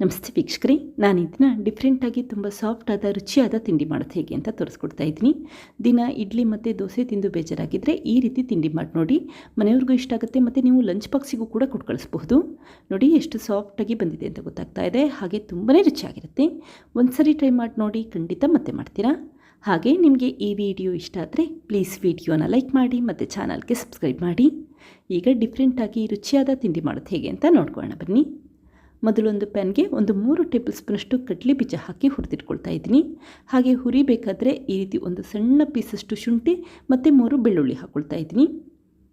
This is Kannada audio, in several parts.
ನಮಸ್ತೆ ವೀಕ್ಷಕರೇ, ನಾನು ಇದನ್ನ ಡಿಫ್ರೆಂಟಾಗಿ ತುಂಬ ಸಾಫ್ಟಾದ ರುಚಿಯಾದ ತಿಂಡಿ ಮಾಡೋದು ಹೇಗೆ ಅಂತ ತೋರಿಸ್ಕೊಡ್ತಾ ಇದ್ದೀನಿ. ದಿನ ಇಡ್ಲಿ ಮತ್ತು ದೋಸೆ ತಿಂದು ಬೇಜಾರಾಗಿದ್ದರೆ ಈ ರೀತಿ ತಿಂಡಿ ಮಾಡಿ ನೋಡಿ. ಮನೆಯವ್ರಿಗೂ ಇಷ್ಟ ಆಗುತ್ತೆ ಮತ್ತು ನೀವು ಲಂಚ್ ಬಾಕ್ಸಿಗೂ ಕೂಡ ಕೊಟ್ಟು ಕಳಿಸ್ಬಹುದು. ನೋಡಿ ಎಷ್ಟು ಸಾಫ್ಟಾಗಿ ಬಂದಿದೆ ಅಂತ ಗೊತ್ತಾಗ್ತಾ ಇದೆ. ಹಾಗೆ ತುಂಬಾ ರುಚಿಯಾಗಿರುತ್ತೆ. ಒಂದು ಸರಿ ಟ್ರೈ ಮಾಡಿ ನೋಡಿ, ಖಂಡಿತ ಮತ್ತೆ ಮಾಡ್ತೀರಾ? ಹಾಗೆ ನಿಮಗೆ ಈ ವಿಡಿಯೋ ಇಷ್ಟ ಆದರೆ ಪ್ಲೀಸ್ ವಿಡಿಯೋನ ಲೈಕ್ ಮಾಡಿ ಮತ್ತು ಚಾನಲ್ಗೆ ಸಬ್ಸ್ಕ್ರೈಬ್ ಮಾಡಿ. ಈಗ ಡಿಫ್ರೆಂಟಾಗಿ ರುಚಿಯಾದ ತಿಂಡಿ ಮಾಡೋದು ಹೇಗೆ ಅಂತ ನೋಡ್ಕೊಳ್ಳೋಣ ಬನ್ನಿ. ಮೊದಲೊಂದು ಪ್ಯಾನ್ಗೆ ಒಂದು ಮೂರು ಟೇಬಲ್ ಸ್ಪೂನಷ್ಟು ಕಡಲೆ ಬೀಜ ಹಾಕಿ ಹುರಿದಿಟ್ಕೊಳ್ತಾ ಇದ್ದೀನಿ. ಹಾಗೆ ಹುರಿಬೇಕಾದ್ರೆ ಈ ರೀತಿ ಒಂದು ಸಣ್ಣ ಪೀಸಷ್ಟು ಶುಂಠಿ ಮತ್ತು ಮೂರು ಬೆಳ್ಳುಳ್ಳಿ ಹಾಕ್ಕೊಳ್ತಾ ಇದ್ದೀನಿ.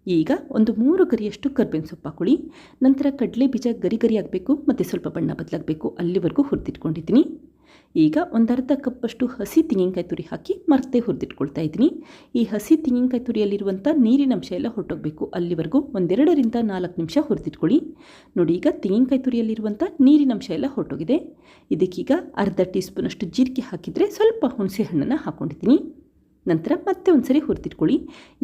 ಈಗ ಒಂದು ಮೂರು ಗರಿಯಷ್ಟು ಕರ್ಬೇವಿನ ಸೊಪ್ಪು ಹಾಕೊಳ್ಳಿ. ನಂತರ ಕಡಲೆ ಬೀಜ ಗರಿ ಗರಿ ಆಗಬೇಕು ಮತ್ತು ಸ್ವಲ್ಪ ಬಣ್ಣ ಬದಲಾಗಬೇಕು. ಅಲ್ಲಿವರೆಗೂ ಹುರಿದಿಟ್ಕೊಂಡಿದ್ದೀನಿ. ಈಗ ಒಂದರ್ಧ ಕಪ್ಪಷ್ಟು ಹಸಿ ತೆಂಗಿನಕಾಯಿ ತುರಿ ಹಾಕಿ ಮರ್ತೆ ಹುರಿದಿಟ್ಕೊಳ್ತಾ ಇದ್ದೀನಿ. ಈ ಹಸಿ ತೆಂಗಿನಕಾಯಿ ತುರಿಯಲ್ಲಿರುವಂಥ ನೀರಿನ ಅಂಶ ಎಲ್ಲ ಹೊರಟೋಗಬೇಕು. ಅಲ್ಲಿವರೆಗೂ ಒಂದೆರಡರಿಂದ ನಾಲ್ಕು ನಿಮಿಷ ಹುರಿದಿಟ್ಕೊಳ್ಳಿ. ನೋಡಿ, ಈಗ ತೆಂಗಿನಕಾಯಿ ತುರಿಯಲ್ಲಿರುವಂಥ ನೀರಿನ ಅಂಶ ಎಲ್ಲ ಹೊರಟೋಗಿದೆ. ಇದಕ್ಕೀಗ ಅರ್ಧ ಟೀ ಸ್ಪೂನಷ್ಟು ಜೀರಿಗೆ ಹಾಕಿದರೆ ಸ್ವಲ್ಪ ಹುಣಸೆ ಹಣ್ಣನ್ನು ಹಾಕ್ಕೊಂಡಿದ್ದೀನಿ ನಂತರ ಮತ್ತೆ ಒಂದು ಸರಿ ಹುರಿದಿಟ್ಕೊಳ್ಳಿ.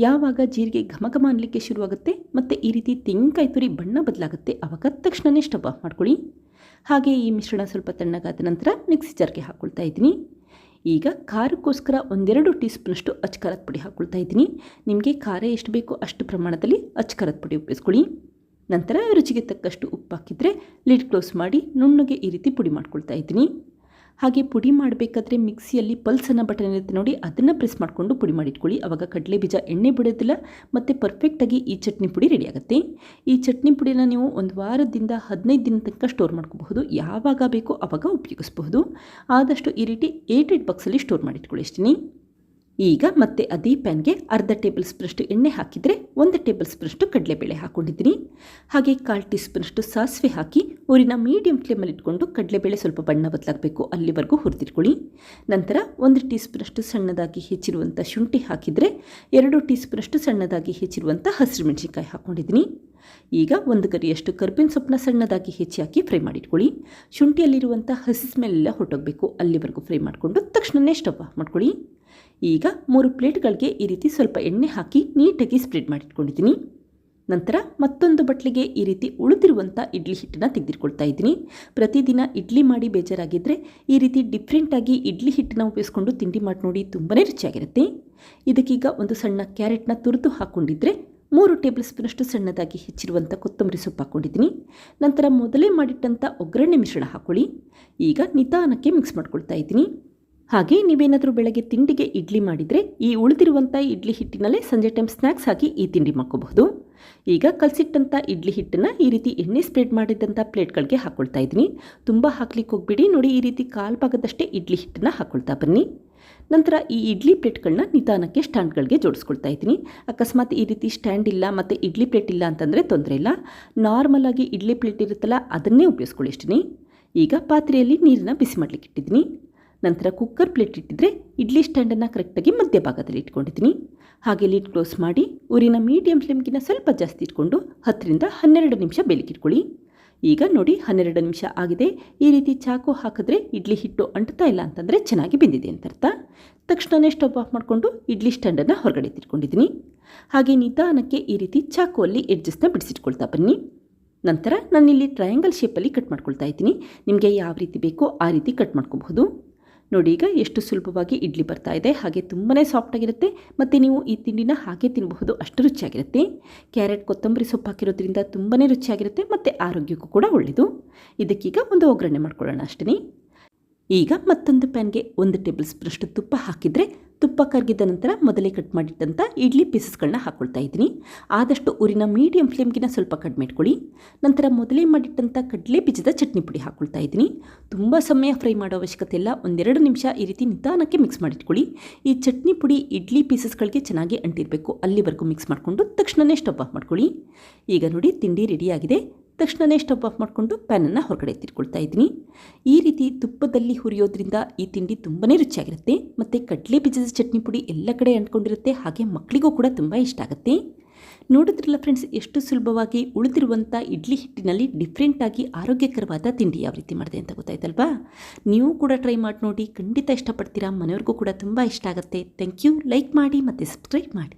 ಯಾವಾಗ ಜೀರಿಗೆ ಘಮ ಘಮ ಅನ್ನಲಿಕ್ಕೆ ಶುರುವಾಗುತ್ತೆ, ಮತ್ತು ಈ ರೀತಿ ತೆಂಗಿನಕಾಯಿ ತುರಿ ಬಣ್ಣ ಬದಲಾಗುತ್ತೆ ಆವಾಗ ತಕ್ಷಣವೇ ಸ್ಟವ್ ಆಫ್ ಮಾಡ್ಕೊಳ್ಳಿ. ಹಾಗೆ ಈ ಮಿಶ್ರಣ ಸ್ವಲ್ಪ ತಣ್ಣಗಾದ ನಂತರ ಮಿಕ್ಸಿ ಜಾರ್ಗೆ ಹಾಕ್ಕೊಳ್ತಾ ಇದ್ದೀನಿ. ಈಗ ಖಾರಕ್ಕೋಸ್ಕರ ಒಂದೆರಡು ಟೀ ಸ್ಪೂನಷ್ಟು ಅಚ್ಕಾರದ ಪುಡಿ ಹಾಕ್ಕೊಳ್ತಾ ಇದ್ದೀನಿ. ನಿಮಗೆ ಖಾರ ಎಷ್ಟು ಬೇಕೋ ಅಷ್ಟು ಪ್ರಮಾಣದಲ್ಲಿ ಅಚ್ಕಾರದ ಪುಡಿ ಉಪ್ಪಿಸ್ಕೊಳ್ಳಿ. ನಂತರ ರುಚಿಗೆ ತಕ್ಕಷ್ಟು ಉಪ್ಪು ಹಾಕಿದರೆ ಲಿಡ್ ಕ್ಲೋಸ್ ಮಾಡಿ ನುಣ್ಣಗೆ ಈ ರೀತಿ ಪುಡಿ ಮಾಡ್ಕೊಳ್ತಾ ಇದ್ದೀನಿ. ಹಾಗೆ ಪುಡಿ ಮಾಡಬೇಕಾದ್ರೆ ಮಿಕ್ಸಿಯಲ್ಲಿ ಪಲ್ಸ್ ಅನ್ನೋ ಬಟನ್ ಇರುತ್ತೆ ನೋಡಿ, ಅದನ್ನು ಪ್ರೆಸ್ ಮಾಡಿಕೊಂಡು ಪುಡಿ ಮಾಡಿಟ್ಕೊಳ್ಳಿ. ಆವಾಗ ಕಡಲೆ ಬೀಜ, ಎಣ್ಣೆ ಬಿಡೋದಿಲ್ಲ, ಮತ್ತು ಪರ್ಫೆಕ್ಟಾಗಿ ಈ ಚಟ್ನಿ ಪುಡಿ ರೆಡಿ ಆಗುತ್ತೆ. ಈ ಚಟ್ನಿ ಪುಡಿನ ನೀವು ಒಂದು ವಾರದಿಂದ ಹದಿನೈದು ದಿನ ತನಕ ಸ್ಟೋರ್ ಮಾಡ್ಕೋಬಹುದು. ಯಾವಾಗ ಬೇಕೋ ಅವಾಗ ಉಪಯೋಗಿಸಬಹುದು. ಆದಷ್ಟು ಈ ರೀತಿ ಏಟ್ ಬಾಕ್ಸಲ್ಲಿ ಸ್ಟೋರ್ ಮಾಡಿಟ್ಕೊಳ್ಳಿ ಇಷ್ಟೀನಿ ಈಗ ಮತ್ತೆ ಅದೇ ಪ್ಯಾನ್ಗೆ ಅರ್ಧ ಟೇಬಲ್ ಸ್ಪೂನಷ್ಟು ಎಣ್ಣೆ ಹಾಕಿದರೆ ಒಂದು ಟೇಬಲ್ ಸ್ಪೂನಷ್ಟು ಕಡಲೆಬೇಳೆ ಹಾಕ್ಕೊಂಡಿದ್ದೀನಿ ಹಾಗೆ ಕಾಲು ಟೀ ಸ್ಪೂನಷ್ಟು ಸಾಸಿವೆ ಹಾಕಿ ಊರಿನ ಮೀಡಿಯಂ ಫ್ಲೇಮಲ್ಲಿ ಇಟ್ಕೊಂಡು ಕಡಲೆಬೇಳೆ ಸ್ವಲ್ಪ ಬಣ್ಣ ಬದಲಾಗಬೇಕು. ಅಲ್ಲಿವರೆಗೂ ಹುರಿದಿಟ್ಕೊಳ್ಳಿ. ನಂತರ ಒಂದು ಟೀ ಸ್ಪೂನಷ್ಟು ಸಣ್ಣದಾಗಿ ಹೆಚ್ಚಿರುವಂಥ ಶುಂಠಿ ಹಾಕಿದರೆ ಎರಡು ಟೀ ಸ್ಪೂನಷ್ಟು ಸಣ್ಣದಾಗಿ ಹೆಚ್ಚಿರುವಂಥ ಹಸಿರು ಮೆಣಸಿನ್ಕಾಯಿ ಹಾಕ್ಕೊಂಡಿದ್ದೀನಿ ಈಗ ಒಂದು ಕರಿಯಷ್ಟು ಕರ್ಬೇವಿನ ಸೊಪ್ಪನ್ನ ಸಣ್ಣದಾಗಿ ಹೆಚ್ಚಿ ಹಾಕಿ ಫ್ರೈ ಮಾಡಿಟ್ಕೊಳ್ಳಿ. ಶುಂಠಿಯಲ್ಲಿರುವಂಥ ಹಸಿ ಸ್ಮೆಲ್ಲ ಹೊರಟೋಗಬೇಕು. ಅಲ್ಲಿವರೆಗೂ ಫ್ರೈ ಮಾಡಿಕೊಂಡು ತಕ್ಷಣವೇ ಸ್ಟವ್ ಆಫ್ ಮಾಡ್ಕೊಳ್ಳಿ. ಈಗ ಮೂರು ಪ್ಲೇಟ್ಗಳಿಗೆ ಈ ರೀತಿ ಸ್ವಲ್ಪ ಎಣ್ಣೆ ಹಾಕಿ ನೀಟಾಗಿ ಸ್ಪ್ರೆಡ್ ಮಾಡಿಟ್ಕೊಂಡಿದ್ದೀನಿ. ನಂತರ ಮತ್ತೊಂದು ಬಟ್ಲಿಗೆ ಈ ರೀತಿ ಉಳಿದಿರುವಂಥ ಇಡ್ಲಿ ಹಿಟ್ಟನ್ನು ತೆಗೆದಿಟ್ಕೊಳ್ತಾ ಇದ್ದೀನಿ. ಪ್ರತಿದಿನ ಇಡ್ಲಿ ಮಾಡಿ ಬೇಜಾರಾಗಿದ್ದರೆ ಈ ರೀತಿ ಡಿಫ್ರೆಂಟಾಗಿ ಇಡ್ಲಿ ಹಿಟ್ಟನ್ನು ಉಪಯೋಗಿಸ್ಕೊಂಡು ತಿಂಡಿ ಮಾಡಿ ನೋಡಿ ತುಂಬಾ ರುಚಿಯಾಗಿರುತ್ತೆ. ಇದಕ್ಕೀಗ ಒಂದು ಸಣ್ಣ ಕ್ಯಾರೆಟ್ನ ತುರಿದು ಹಾಕ್ಕೊಂಡಿದ್ರೆ ಮೂರು ಟೇಬಲ್ ಸ್ಪೂನಷ್ಟು ಸಣ್ಣದಾಗಿ ಹೆಚ್ಚಿರುವಂಥ ಕೊತ್ತಂಬರಿ ಸೊಪ್ಪು ಹಾಕ್ಕೊಂಡಿದ್ದೀನಿ. ನಂತರ ಮೊದಲೇ ಮಾಡಿಟ್ಟಂಥ ಒಗ್ಗರಣೆ ಮಿಶ್ರಣ ಹಾಕ್ಕೊಳ್ಳಿ. ಈಗ ನಿಧಾನಕ್ಕೆ ಮಿಕ್ಸ್ ಮಾಡ್ಕೊಳ್ತಾ ಇದ್ದೀನಿ. ಹಾಗೆ ನೀವೇನಾದರೂ ಬೆಳಗ್ಗೆ ತಿಂಡಿಗೆ ಇಡ್ಲಿ ಮಾಡಿದರೆ ಈ ಉಳಿದಿರುವಂಥ ಇಡ್ಲಿ ಹಿಟ್ಟಿನಲ್ಲೇ ಸಂಜೆ ಟೈಮ್ ಸ್ನ್ಯಾಕ್ಸ್ ಹಾಕಿ ಈ ತಿಂಡಿ ಮಾಡ್ಕೋಬಹುದು. ಈಗ ಕಲಸಿಟ್ಟಂಥ ಇಡ್ಲಿ ಹಿಟ್ಟನ್ನು ಈ ರೀತಿ ಎಣ್ಣೆ ಸ್ಪ್ರೆಡ್ ಮಾಡಿದಂಥ ಪ್ಲೇಟ್ಗಳಿಗೆ ಹಾಕ್ಕೊಳ್ತಾ ಇದ್ದೀನಿ. ತುಂಬ ಹಾಕ್ಲಿಕ್ಕೆ ಹೋಗ್ಬಿಡಿ. ನೋಡಿ ಈ ರೀತಿ ಕಾಲು ಭಾಗದಷ್ಟೇ ಇಡ್ಲಿ ಹಿಟ್ಟನ್ನು ಹಾಕ್ಕೊಳ್ತಾ ಬನ್ನಿ. ನಂತರ ಈ ಇಡ್ಲಿ ಪ್ಲೇಟ್ಗಳನ್ನ ನಿಧಾನಕ್ಕೆ ಸ್ಟ್ಯಾಂಡ್ಗಳಿಗೆ ಜೋಡಿಸ್ಕೊಳ್ತಾ ಇದ್ದೀನಿ. ಅಕಸ್ಮಾತ್ ಈ ರೀತಿ ಸ್ಟ್ಯಾಂಡ್ ಇಲ್ಲ ಮತ್ತು ಇಡ್ಲಿ ಪ್ಲೇಟ್ ಇಲ್ಲ ಅಂತಂದರೆ ತೊಂದರೆ ಇಲ್ಲ. ನಾರ್ಮಲಾಗಿ ಇಡ್ಲಿ ಪ್ಲೇಟ್ ಇರುತ್ತಲ್ಲ ಅದನ್ನೇ ಉಪಯೋಗಿಸ್ಕೊಳ್ಳಿ ಇಷ್ಟೀನಿ ಈಗ ಪಾತ್ರೆಯಲ್ಲಿ ನೀರನ್ನ ಬಿಸಿ ಮಾಡಲಿಕ್ಕೆ ಇಟ್ಟಿದ್ದೀನಿ. ನಂತರ ಕುಕ್ಕರ್ ಪ್ಲೇಟ್ ಇಟ್ಟಿದ್ರೆ ಇಡ್ಲಿ ಸ್ಟ್ಯಾಂಡನ್ನು ಕರೆಕ್ಟಾಗಿ ಮಧ್ಯಭಾಗದಲ್ಲಿ ಇಟ್ಕೊಂಡಿದ್ದೀನಿ. ಹಾಗೆ ಲೀಡ್ ಕ್ಲೋಸ್ ಮಾಡಿ, ಊರಿನ ಮೀಡಿಯಂ ಫ್ಲೇಮ್ಗಿನ ಸ್ವಲ್ಪ ಜಾಸ್ತಿ ಇಟ್ಕೊಂಡು ಹತ್ತರಿಂದ ಹನ್ನೆರಡು ನಿಮಿಷ ಬೇಲಿಕಿಟ್ಕೊಳ್ಳಿ ಈಗ ನೋಡಿ ಹನ್ನೆರಡು ನಿಮಿಷ ಆಗಿದೆ. ಈ ರೀತಿ ಚಾಕು ಹಾಕಿದ್ರೆ ಇಡ್ಲಿ ಹಿಟ್ಟು ಅಂಟ್ತಾ ಇಲ್ಲ ಅಂತಂದರೆ ಚೆನ್ನಾಗಿ ಬೆಂದಿದೆ ಅಂತ ಅರ್ಥ. ತಕ್ಷಣವೇ ಸ್ಟವ್ ಆಫ್ ಮಾಡಿಕೊಂಡು ಇಡ್ಲಿ ಸ್ಟ್ಯಾಂಡನ್ನು ಹೊರಗಡೆ ತಿಟ್ಕೊಂಡಿದ್ದೀನಿ ಹಾಗೆ ನಿಧಾನಕ್ಕೆ ಈ ರೀತಿ ಚಾಕುವಲ್ಲಿ ಎಡ್ಜಸ್ನ ಬಿಡಿಸಿಟ್ಕೊಳ್ತಾ ಬನ್ನಿ. ನಂತರ ನಾನಿಲ್ಲಿ ಟ್ರಯಾಂಗಲ್ ಶೇಪಲ್ಲಿ ಕಟ್ ಮಾಡ್ಕೊಳ್ತಾ ಇದ್ದೀನಿ. ನಿಮಗೆ ಯಾವ ರೀತಿ ಬೇಕೋ ಆ ರೀತಿ ಕಟ್ ಮಾಡ್ಕೋಬಹುದು. ನೋಡಿ ಈಗ ಎಷ್ಟು ಸುಲಭವಾಗಿ ಇಡ್ಲಿ ಬರ್ತಾ ಇದೆ, ಹಾಗೆ ತುಂಬಾ ಸಾಫ್ಟಾಗಿರುತ್ತೆ ಮತ್ತು ನೀವು ಈ ತಿಂಡಿನ ಹಾಗೆ ತಿನ್ನಬಹುದು ಅಷ್ಟು ರುಚಿಯಾಗಿರುತ್ತೆ. ಕ್ಯಾರೆಟ್ ಕೊತ್ತಂಬರಿ ಸೊಪ್ಪು ಹಾಕಿರೋದ್ರಿಂದ ತುಂಬಾ ರುಚಿಯಾಗಿರುತ್ತೆ, ಮತ್ತು ಆರೋಗ್ಯಕ್ಕೂ ಕೂಡ ಒಳ್ಳೆಯದು ಇದಕ್ಕೀಗ ಒಂದು ಒಗ್ಗರಣೆ ಮಾಡ್ಕೊಳ್ಳೋಣ ಅಷ್ಟೇ ಈಗ ಮತ್ತೊಂದು ಪ್ಯಾನ್ಗೆ ಒಂದು ಟೇಬಲ್ ಸ್ಪೂನಷ್ಟು ತುಪ್ಪ ಹಾಕಿದರೆ ತುಪ್ಪ ಕರಗಿದ ನಂತರ ಮೊದಲೇ ಕಟ್ ಮಾಡಿಟ್ಟಂಥ ಇಡ್ಲಿ ಪೀಸಸ್ಗಳನ್ನ ಹಾಕ್ಕೊಳ್ತಾ ಇದ್ದೀನಿ. ಆದಷ್ಟು ಊರಿನ ಮೀಡಿಯಂ ಫ್ಲೇಮ್ಗಿನ ಸ್ವಲ್ಪ ಕಡಿಮೆ ಇಟ್ಕೊಳ್ಳಿ. ನಂತರ ಮೊದಲೇ ಮಾಡಿಟ್ಟಂಥ ಕಡಲೆ ಬೀಜದ ಚಟ್ನಿ ಪುಡಿ ಹಾಕ್ಕೊಳ್ತಾ ಇದ್ದೀನಿ. ತುಂಬ ಸಮಯ ಫ್ರೈ ಮಾಡೋ ಅವಶ್ಯಕತೆ ಇಲ್ಲ. ಒಂದೆರಡು ನಿಮಿಷ ಈ ರೀತಿ ನಿಧಾನಕ್ಕೆ ಮಿಕ್ಸ್ ಮಾಡಿಟ್ಕೊಳ್ಳಿ. ಈ ಚಟ್ನಿ ಪುಡಿ ಇಡ್ಲಿ ಪೀಸಸ್ಗಳಿಗೆ ಚೆನ್ನಾಗಿ ಅಂಟಿರಬೇಕು. ಅಲ್ಲಿವರೆಗೂ ಮಿಕ್ಸ್ ಮಾಡಿಕೊಂಡು ತಕ್ಷಣವೇ ಸ್ಟವ್ ಆಫ್ ಮಾಡ್ಕೊಳ್ಳಿ. ಈಗ ನೋಡಿ ತಿಂಡಿ ರೆಡಿಯಾಗಿದೆ ತಕ್ಷಣವೇ ಸ್ಟವ್ ಆಫ್ ಮಾಡಿಕೊಂಡು ಪ್ಯಾನನ್ನು ಹೊರಗಡೆ ತಿರ್ಕೊಳ್ತಾ ಇದ್ದೀನಿ. ಈ ರೀತಿ ತುಪ್ಪದಲ್ಲಿ ಹುರಿಯೋದ್ರಿಂದ ಈ ತಿಂಡಿ ತುಂಬಾ ರುಚಿಯಾಗಿರುತ್ತೆ. ಮತ್ತು ಕಡಲೆ ಬೀಜದ ಚಟ್ನಿ ಪುಡಿ ಎಲ್ಲ ಕಡೆ ಅಂಟ್ಕೊಂಡಿರುತ್ತೆ. ಹಾಗೆ ಮಕ್ಕಳಿಗೂ ಕೂಡ ತುಂಬ ಇಷ್ಟ ಆಗುತ್ತೆ. ನೋಡಿದ್ರಲ್ಲ ಫ್ರೆಂಡ್ಸ್ ಎಷ್ಟು ಸುಲಭವಾಗಿ ಉಳಿದಿರುವಂಥ ಇಡ್ಲಿ ಹಿಟ್ಟಿನಲ್ಲಿ ಡಿಫ್ರೆಂಟಾಗಿ ಆರೋಗ್ಯಕರವಾದ ತಿಂಡಿ ಯಾವ ರೀತಿ ಮಾಡಿದೆ ಅಂತ ಗೊತ್ತಾಯ್ತಲ್ವಾ? ನೀವು ಕೂಡ ಟ್ರೈ ಮಾಡಿ ನೋಡಿ. ಖಂಡಿತ ಇಷ್ಟಪಡ್ತೀರಾ. ಮನೆಯವ್ರಿಗೂ ಕೂಡ ತುಂಬ ಇಷ್ಟ ಆಗುತ್ತೆ. ಥ್ಯಾಂಕ್ ಯು ಲೈಕ್ ಮಾಡಿ ಮತ್ತು ಸಬ್ಸ್ಕ್ರೈಬ್ ಮಾಡಿ.